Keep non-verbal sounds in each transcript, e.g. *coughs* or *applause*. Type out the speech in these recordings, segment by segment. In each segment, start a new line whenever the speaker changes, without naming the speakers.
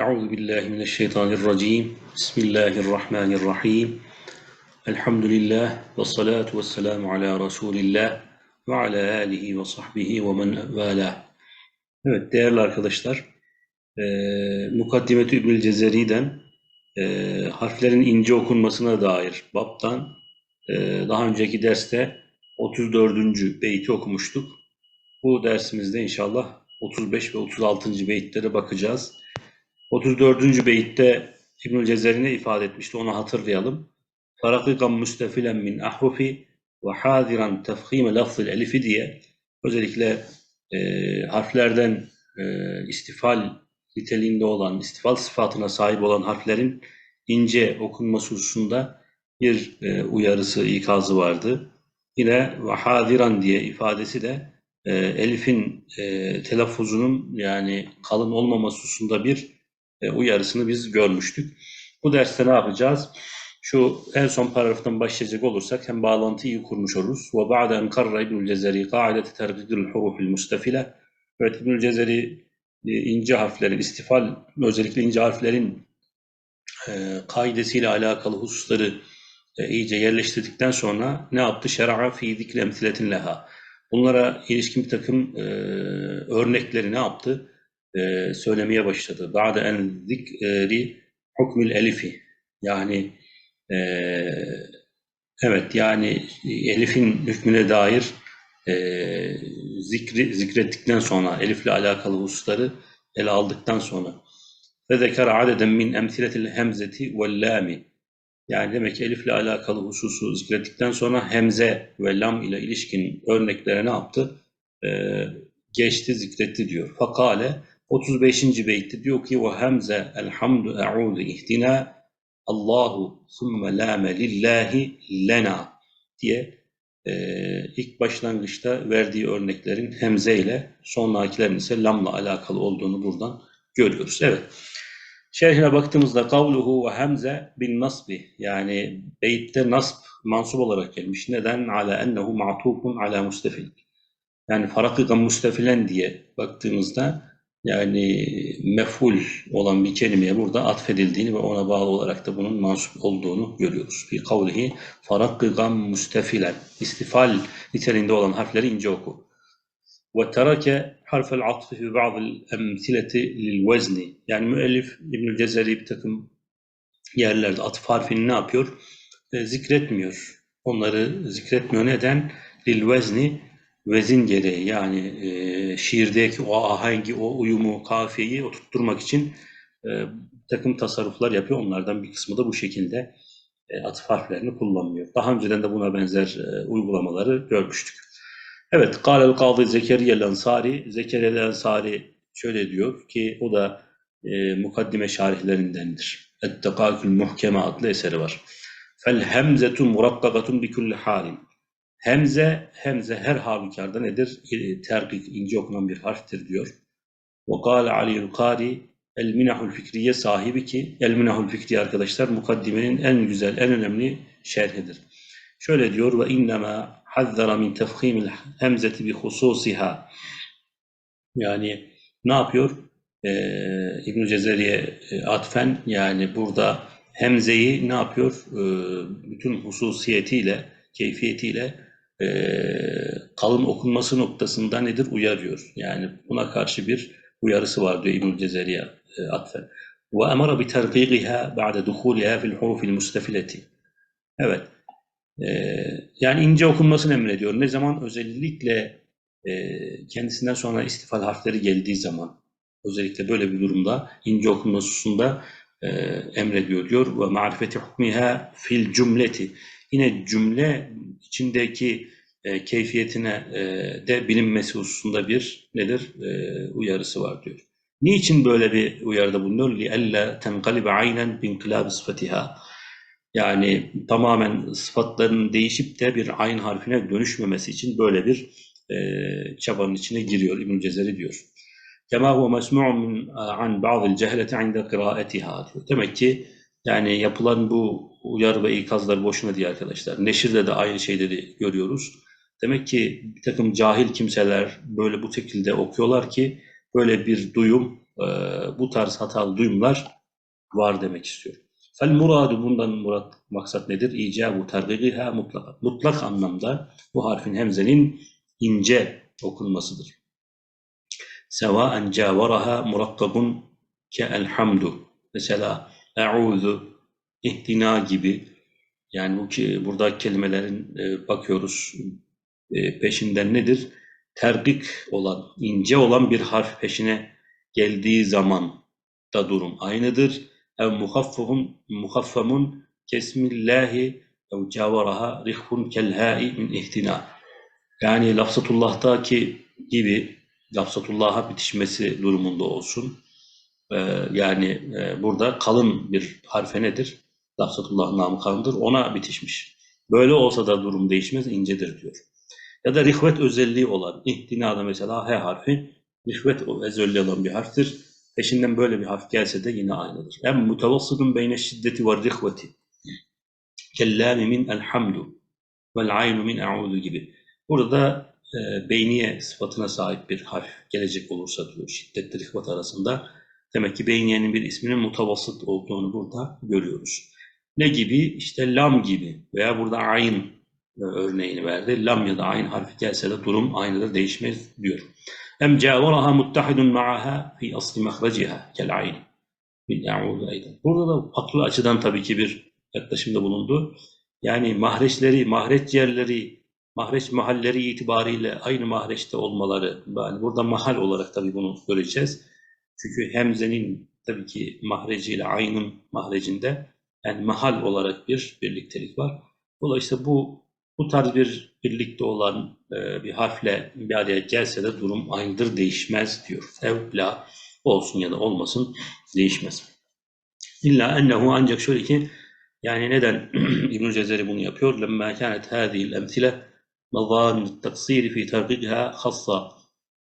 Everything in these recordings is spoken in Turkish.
Euzu billahi mineşşeytanirracim. Bismillahirrahmanirrahim. Elhamdülillah ve salatu ve selamu ala Resulillah ve ala alihi ve sahbihi ve men vela. Evet değerli arkadaşlar, e, Mukaddimetü İbnül Cezeri'den e, harflerin ince okunmasına dair baptan e, daha önceki derste 34. beyti okumuştuk. Bu dersimizde inşallah 35 ve 36. beytlere bakacağız. 34. beyitte İbnül Cezeri ne ifade etmişti onu hatırlayalım. Farakikan müstefilen min ahrufi ve hadiran tefhime lafzil elifi diye özellikle e, harflerden e, istifal niteliğinde olan, istifal sıfatına sahip olan harflerin ince okunması hususunda bir e, uyarısı, ikazı vardı. Yine ve hadiran diye ifadesi de e, elifin e, telaffuzunun yani kalın olmaması hususunda bir e, uyarısını biz görmüştük. Bu derste ne yapacağız? Şu en son paragraftan başlayacak olursak hem bağlantıyı kurmuş oluruz. Ve ba'de en karra İbnül Cezeri kaideti tergidil hurufil mustafile. Evet İbnül Cezeri e, ince harflerin, istifal özellikle ince harflerin e, kaidesiyle alakalı hususları e, iyice yerleştirdikten sonra ne yaptı? Şer'a fi zikri emsiletin leha. Bunlara ilişkin bir takım e, örnekleri ne yaptı? E, söylemeye başladı. Ba'de en zikri hukmül elifi. Yani e, evet yani elifin hükmüne dair e, zikri, zikrettikten sonra elifle alakalı hususları ele aldıktan sonra ve zekara adeden min emsiletil hemzeti vel lami yani demek ki elifle alakalı hususu zikrettikten sonra hemze ve lam ile ilişkin örneklere ne yaptı? Ee, geçti, zikretti diyor. Fakale 35. beytte diyor ki ve hemze elhamdu e'udu ihdina Allahu thumme lame lillahi lena diye e, ilk başlangıçta verdiği örneklerin hemze ile sonrakilerin ise lamla alakalı olduğunu buradan görüyoruz. Evet. Şerhine baktığımızda kavluhu ve hemze bin nasbi yani beytte nasb mansup olarak gelmiş. Neden? Ala ennehu ma'tufun ala mustefil. Yani farakikan mustefilen diye baktığımızda yani meful olan bir kelimeye burada atfedildiğini ve ona bağlı olarak da bunun mansup olduğunu görüyoruz. Fi kavlihi farakkı gam mustefilen istifal niteliğinde olan harfleri ince oku. Ve terake harfel atfı fi ba'dil emsileti lil vezni. Yani müellif İbnül Cezeri bir takım yerlerde atıf harfini ne yapıyor? E, zikretmiyor. Onları zikretmiyor. Neden? Lil vezni vezin gereği yani e, şiirdeki o ahengi, o uyumu, kafiyeyi oturtturmak için e, takım tasarruflar yapıyor. Onlardan bir kısmı da bu şekilde e, atıf harflerini kullanmıyor. Daha önceden de buna benzer e, uygulamaları görmüştük. Evet, Kâlel Kâdı Zekeriya Ensari, Zekeriya Ensari şöyle diyor ki o da e, mukaddime şarihlerindendir. Et-Tekâkül Muhkeme adlı eseri var. Fel hemzetu murakkakatun bi kulli halin. Hemze, hemze her halükarda nedir? E, terkik, ince okunan bir harftir diyor. Ve kâle Ali'l Kâri, El Minahul Fikriye sahibi ki, El Minahul Fikriye arkadaşlar mukaddimenin en güzel, en önemli şerhidir. Şöyle diyor ve innema hazzara min tefhimil hemzeti bi hususiha. Yani ne yapıyor? Ee, İbn Cezeri'ye e, atfen yani burada hemzeyi ne yapıyor? Ee, bütün hususiyetiyle, keyfiyetiyle e, kalın okunması noktasında nedir? Uyarıyor. Yani buna karşı bir uyarısı var diyor İbn Cezeri'ye e, atfen. Bi terqiqiha ba'de duhuliha fil hurufil mustafileti. Evet. Ee, yani ince okunmasını emrediyor. Ne zaman? Özellikle e, kendisinden sonra istifal harfleri geldiği zaman özellikle böyle bir durumda ince okunması hususunda e, emrediyor diyor. Ve marifeti hukmiha fil cümleti Yine cümle içindeki e, keyfiyetine e, de bilinmesi hususunda bir nedir? E, uyarısı var diyor. Niçin böyle bir uyarıda bulunuyor? لِأَلَّا تَنْقَلِبَ عَيْنًا بِنْقِلَابِ صِفَتِهَا yani tamamen sıfatların değişip de bir ayn harfine dönüşmemesi için böyle bir e, çabanın içine giriyor İbn Cezeri diyor. Kema huve mesmu'un min an ba'dil cehleti inde kıraatiha diyor. Demek ki yani yapılan bu uyarı ve ikazlar boşuna diye arkadaşlar. Neşirde de aynı şeyleri görüyoruz. Demek ki bir takım cahil kimseler böyle bu şekilde okuyorlar ki böyle bir duyum e, bu tarz hatalı duyumlar var demek istiyor. Fel muradu bundan murat maksat nedir? İcabu tergiha mutlak. Mutlak anlamda bu harfin hemzenin ince okunmasıdır. Sevaen cavaraha murakkabun ke elhamdu. Mesela e'udhu, ihtina gibi yani bu ki burada kelimelerin e, bakıyoruz e, peşinden nedir? Tergik olan, ince olan bir harf peşine geldiği zaman da durum aynıdır. Ev muhaffafun muhaffamun kesmillahi ev cavaraha rihfun kelhai min ihtina. Yani lafzatullah'taki gibi lafzatullah'a bitişmesi durumunda olsun. Ee, yani e, burada kalın bir harfe nedir? Lafzatullah'ın namı kalındır. Ona bitişmiş. Böyle olsa da durum değişmez, incedir diyor. Ya da rihvet özelliği olan, ihtinada mesela H harfi rihvet özelliği olan bir harftir. Peşinden böyle bir harf gelse de yine aynıdır. Em mutavassıdun beyne şiddeti ve rihveti. Kellâmi min elhamdu vel aynu min e'udu gibi. Burada e, beyniye sıfatına sahip bir harf gelecek olursa diyor şiddetli rihvet arasında. Demek ki beyniyenin bir isminin mutavassıt olduğunu burada görüyoruz. Ne gibi? İşte lam gibi veya burada ayn e, örneğini verdi. Lam ya da ayn harfi gelse de durum aynıdır, değişmez diyor. Em cavaraha muttahidun ma'aha fi asli mahreciha kel ayn. Burada da farklı açıdan tabii ki bir yaklaşımda bulundu. Yani mahreçleri, mahreç yerleri, mahreç mahalleri itibariyle aynı mahreçte olmaları, yani burada mahal olarak tabii bunu göreceğiz. Çünkü hemzenin tabii ki mahreciyle aynın mahrecinde yani mahal olarak bir birliktelik var. Dolayısıyla bu bu tarz bir birlikte olan e, bir harfle bir araya gelse de durum aynıdır değişmez diyor. Evla olsun ya da olmasın değişmez. İlla ennehu ancak şöyle ki yani neden *clears throat* İbn Cezeri bunu yapıyor? Lemma kanet hadihi emsile mazan taksir fi tarqiha hassa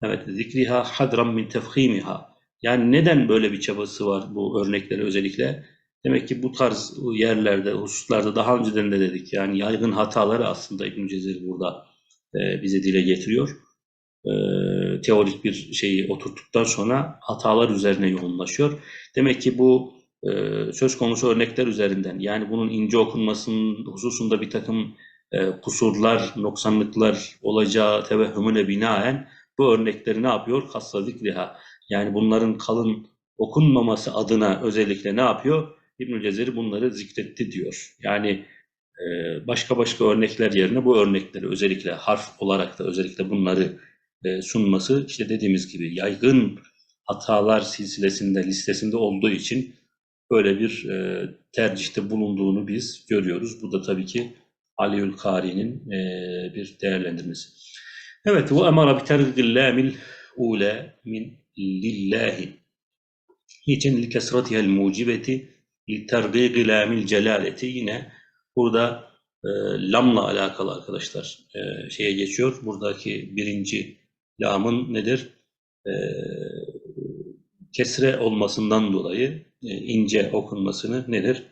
evet zikriha hadran min tefhimiha. Yani neden böyle bir çabası var bu örneklere özellikle? Demek ki bu tarz yerlerde, hususlarda daha önceden de dedik. Yani yaygın hataları aslında İbn Cezeri burada e, bize dile getiriyor. E, teorik bir şeyi oturttuktan sonra hatalar üzerine yoğunlaşıyor. Demek ki bu e, söz konusu örnekler üzerinden yani bunun ince okunmasının hususunda bir takım kusurlar, noksanlıklar olacağı tevehhümüne binaen bu örnekleri ne yapıyor? Kassa zikriha. Yani bunların kalın okunmaması adına özellikle ne yapıyor? İbnül Cezeri bunları zikretti diyor. Yani e, başka başka örnekler yerine bu örnekleri özellikle harf olarak da özellikle bunları e, sunması işte dediğimiz gibi yaygın hatalar silsilesinde listesinde olduğu için böyle bir e, tercihte bulunduğunu biz görüyoruz. Bu da tabii ki Aliül Kari'nin bir değerlendirmesi. Evet, bu emara bi tergil ule min lillahi. Niçin li kesratihel mucibeti tergîgî lâmil celaleti yine burada e, lamla alakalı arkadaşlar e, şeye geçiyor. Buradaki birinci lamın nedir? E, kesre olmasından dolayı e, ince okunmasını nedir?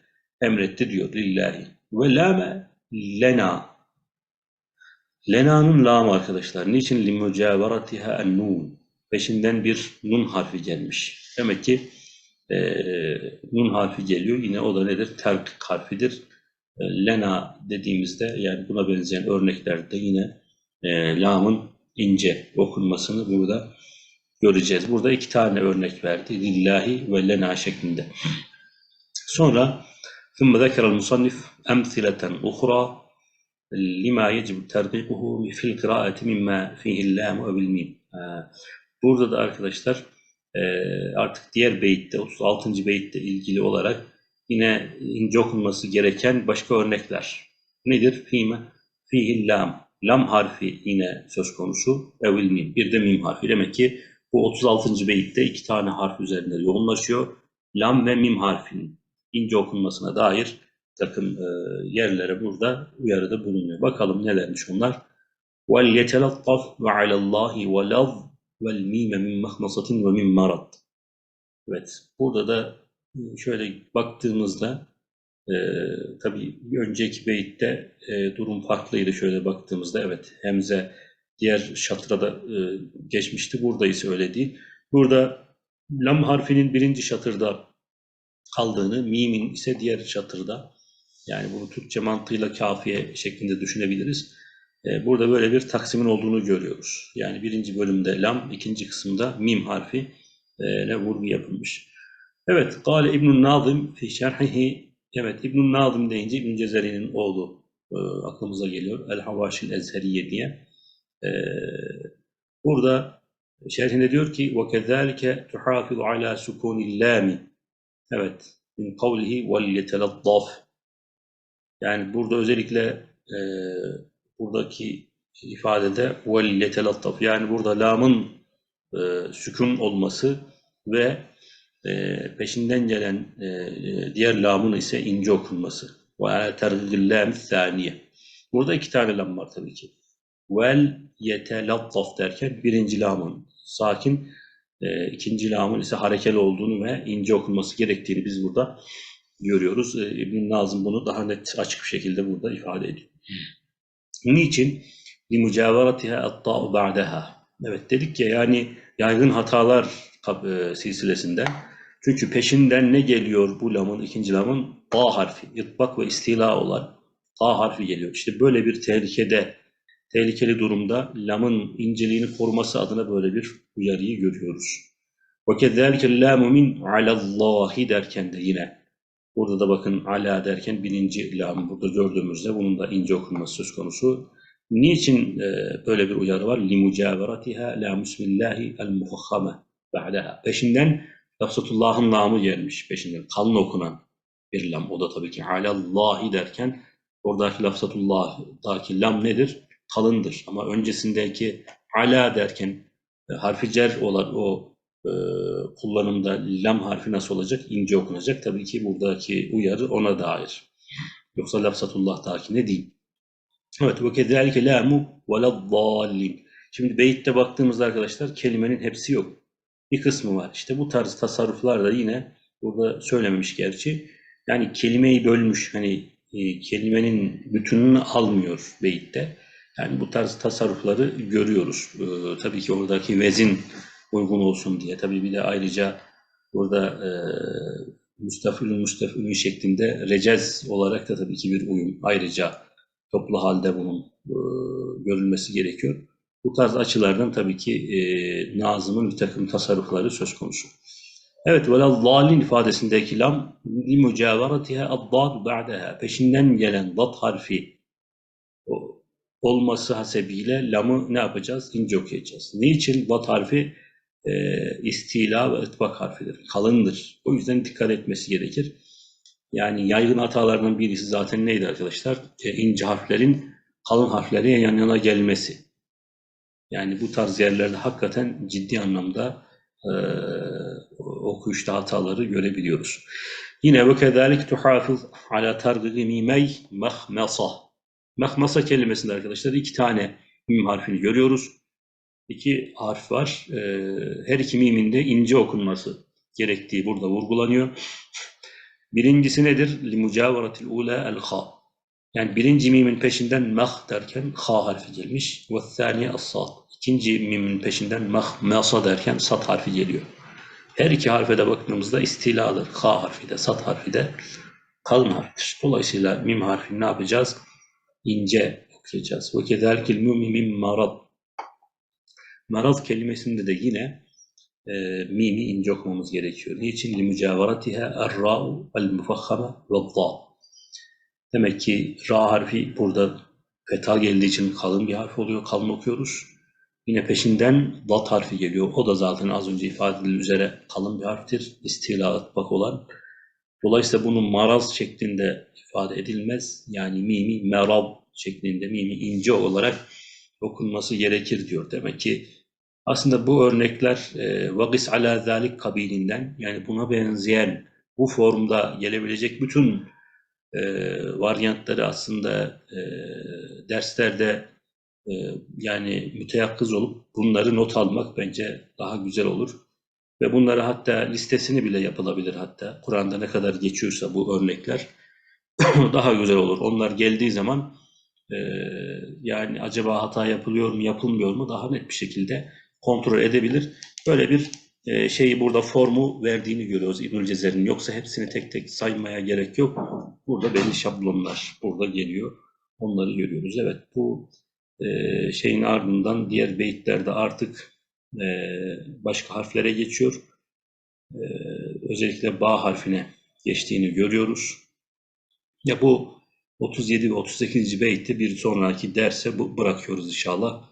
Emretti diyor lillahi. Ve lame lena. Lena'nın lamı arkadaşlar. Niçin en nun? Peşinden bir nun harfi gelmiş. Demek ki e, nun harfi geliyor. Yine o da nedir? Terk harfidir. E, lena dediğimizde yani buna benzeyen örneklerde yine e, lamın ince okunmasını burada göreceğiz. Burada iki tane örnek verdi. Lillahi ve lena şeklinde. Sonra ثم ذكر المصنف أمثلة أخرى لما يجب ترقيقه في القراءة مما فيه اللام وبالميم. Burada da arkadaşlar ee, artık diğer beyitte 36. beyitte ilgili olarak yine ince okunması gereken başka örnekler. Nedir? Fime, fihil lam. Lam harfi yine söz konusu. Evil mim. Bir de mim harfi. Demek ki bu 36. beyitte iki tane harf üzerinde yoğunlaşıyor. Lam ve mim harfinin ince okunmasına dair takım e, yerlere burada uyarıda bulunuyor. Bakalım nelermiş onlar. وَلْيَتَلَطَّفْ وَعَلَى اللّٰهِ وَلَظْ vel mime min mahmasatin ve min marad. Evet, burada da e, şöyle baktığımızda e, tabii önceki beyitte e, durum farklıydı. Şöyle baktığımızda evet Hemze diğer şatrada e, geçmişti. Burada ise öyle değil. Burada lam harfinin birinci şatırda kaldığını, mimin ise diğer şatırda. Yani bunu Türkçe mantığıyla kafiye şeklinde düşünebiliriz. E, Burada böyle bir taksimin olduğunu görüyoruz. Yani birinci bölümde lam, ikinci kısımda mim harfi e, ne vurgu yapılmış. Evet, Gale İbn-i Nazım fi şerhihi Evet, İbn-i Nazım deyince İbn Cezeri'nin oğlu e, aklımıza geliyor. El-Havaşil Ezheriye diye. E, burada şerhinde diyor ki وَكَذَٰلِكَ تُحَافِظُ عَلَى سُكُونِ اللَّامِ Evet, min kavlihi وَلْيَتَلَطَّفْ Yani burada özellikle e, buradaki ifadede vel yetelattaf yani burada lamın e, sükun olması ve e, peşinden gelen e, diğer lamın ise ince okunması. Ve tergillem saniye. Burada iki tane lam var tabii ki. Vel yetelattaf derken birinci lamın sakin, e, ikinci lamın ise harekeli olduğunu ve ince okunması gerektiğini biz burada görüyoruz. E, İbn Nazım bunu daha net açık bir şekilde burada ifade ediyor. Niçin? لِمُجَاوَرَتِهَا اَطَّاءُ بَعْدَهَا Evet dedik ya yani yaygın hatalar kap- e, silsilesinden. Çünkü peşinden ne geliyor bu lamın, ikinci lamın? A harfi, itbak ve istila olan A harfi geliyor. İşte böyle bir tehlikede, tehlikeli durumda lamın inceliğini koruması adına böyle bir uyarıyı görüyoruz. وَكَذَٰلِكَ اللَّامُ مِنْ عَلَى اللّٰهِ derken de yine burada da bakın ala derken birinci lam burada gördüğümüzde bunun da ince okunması söz konusu. Niçin e, böyle bir uyarı var? لِمُجَاوَرَتِهَا لَا مُسْمِ اللّٰهِ الْمُفَخَّمَ بَعْدَهَا Peşinden Lafzatullah'ın namı gelmiş peşinden. Kalın okunan bir lam. O da tabii ki alallahi derken oradaki lafzatullah'daki lam nedir? Kalındır. Ama öncesindeki ala derken e, harfi cer olan o e, kullanımda lam harfi nasıl olacak? İnce okunacak. Tabii ki buradaki uyarı ona dair. Yoksa lafzatullah'daki ne değil. Evet. Ve kezalike lamu veleddallin. Şimdi beyitte baktığımızda arkadaşlar kelimenin hepsi yok bir kısmı var. İşte bu tarz tasarruflar da yine burada söylememiş gerçi. Yani kelimeyi bölmüş hani e, kelimenin bütününü almıyor beyitte. Yani bu tarz tasarrufları görüyoruz. E, tabii ki oradaki vezin uygun olsun diye. Tabii bir de ayrıca burada e, müstafilün müstafilün şeklinde recez olarak da tabii ki bir uyum. Ayrıca toplu halde bunun e, görülmesi gerekiyor. Bu tarz açılardan tabii ki e, Nazım'ın bir takım tasarrufları söz konusu. Evet, velal zalin ifadesindeki lam li mucavaratiha ad-dad ba'daha peşinden gelen dat harfi olması hasebiyle lamı ne yapacağız? İnce okuyacağız. Niçin? Dat harfi e, istila ve ıtbak harfidir. Kalındır. O yüzden dikkat etmesi gerekir. Yani yaygın hatalardan birisi zaten neydi arkadaşlar? E, ince harflerin kalın harflerin yan yana gelmesi. Yani bu tarz yerlerde hakikaten ciddi anlamda e, okuyuşta hataları görebiliyoruz. Yine ve kezalik tuhafız ala targıgı mimey mahmasa. Mahmasa kelimesinde arkadaşlar iki tane mim harfini görüyoruz. İki harf var. E, her iki mimin de ince okunması gerektiği burada vurgulanıyor. Birincisi nedir? Limucavaratil ula el ha. Yani birinci mimin peşinden mah derken ha harfi gelmiş. Ve thani as-sad. İkinci mimin peşinden mah, masa derken sat harfi geliyor. Her iki harfe de baktığımızda istiladır. Ha harfi de, sat harfi de kalın harftir. Dolayısıyla mim harfini ne yapacağız? İnce okuyacağız. Ve kezalkil mumi mim marad. Marad kelimesinde de yine e, mimi ince okumamız gerekiyor. Niçin? لِمُجَاوَرَتِهَا الرَّاءُ الْمُفَخَّمَ وَالضَّاءُ Demek ki ra harfi burada feta geldiği için kalın bir harf oluyor. Kalın okuyoruz. Yine peşinden dat harfi geliyor. O da zaten az önce ifade edildiği üzere kalın bir harftir. İstila ıtbak olan. Dolayısıyla bunun maraz şeklinde ifade edilmez. Yani mimi merab şeklinde mimi ince olarak okunması gerekir diyor. Demek ki aslında bu örnekler e, vagis ala zalik kabilinden yani buna benzeyen bu formda gelebilecek bütün e, varyantları aslında e, derslerde e, yani müteyakkız olup bunları not almak bence daha güzel olur. Ve bunları hatta listesini bile yapılabilir hatta. Kur'an'da ne kadar geçiyorsa bu örnekler *coughs* daha güzel olur. Onlar geldiği zaman e, yani acaba hata yapılıyor mu yapılmıyor mu daha net bir şekilde kontrol edebilir. Böyle bir e, şeyi burada formu verdiğini görüyoruz İbnül Cezer'in. Yoksa hepsini tek tek saymaya gerek yok. Burada belli şablonlar burada geliyor. Onları görüyoruz. Evet bu e, şeyin ardından diğer beyitlerde artık e, başka harflere geçiyor. Özellikle ba harfine geçtiğini görüyoruz. Ya bu 37 ve 38. beyti bir sonraki derse bırakıyoruz inşallah.